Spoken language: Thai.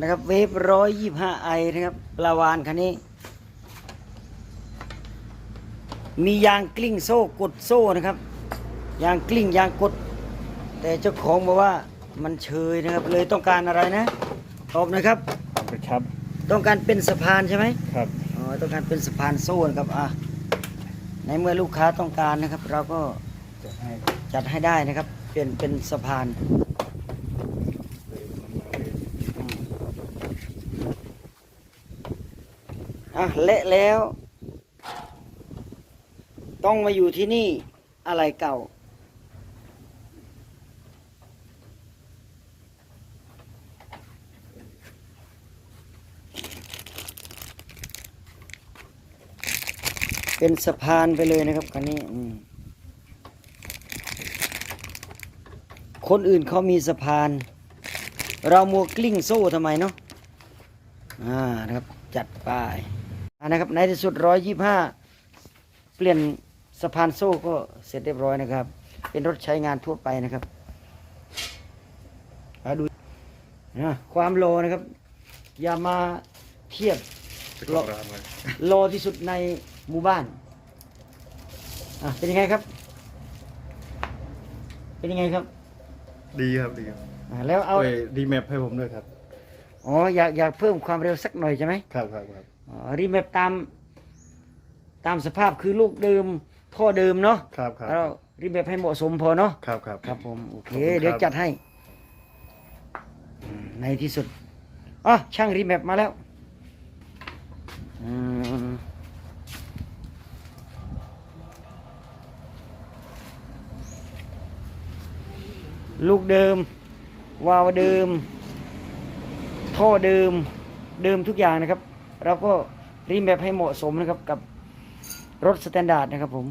นะครับเวฟร้อยยี่ห้าไอนะครับปลาวานคันนี้ มียางกลิ้งโซ่กดโซ่นะครับ ยางกลิ้งยางกด แต่เจ้าของบอกว่ามันเชยนะครับ เลยต้องการอะไรนะตอบนะครับกระชับ ต้องการเป็นสะพานใช่ไหมครับอ๋อต้องการเป็นสะพานโซ่นะครับอะในเมื่อลูกค้าต้องการนะครับ เราก็จะให้จัดให้ได้นะครับ เป็นเป็นสะพานอืม อะเละแล้ว ต้องมาอยู่ที่นี่อะไรเก่า เป็นสะพานไปเลยนะครับคันนี้คนอื่นเขามีสะพาน เรามัวกลิ้งโซ่ทำไมเนาะอ่านะครับ จัดไป นะครับในที่สุดร้อยยี่ห้าเปลี่ยนสะพานโซ่ก็เสร็จเรียบร้อยนะครับ เป็นรถใช้งานทั่วไปนะครับเอาดูนะความโลนะครับ อย่ามาเทียบจะเข้าร้านไว้โลที่สุดในหมู่บ้านอะเป็นยังไงครับ เป็นยังไงครับ ดีครับดีครับอะแล้วเอาช่วยรีแมปให้ผมด้วยครับ อ๋ออยากอยากเพิ่มความเร็วสักหน่อยใช่ไหมครับครับครับอ๋อ รีแมปตามตามสภาพคือลูกเดิมท่อเดิมเนาะครับครับแล้วรีแมปให้เหมาะสมพอเนาะครับครับครับผมโอเคขอบคุณครับเดี๋ยวจัดให้อืมในที่สุดอ๋อช่างรีแมปมาแล้วอืมลูกเดิม วาล์วเดิม ท่อเดิม เดิมทุกอย่างนะครับ เราก็รีแมปให้เหมาะสมนะครับกับรถสแตนดาร์ดนะครับผม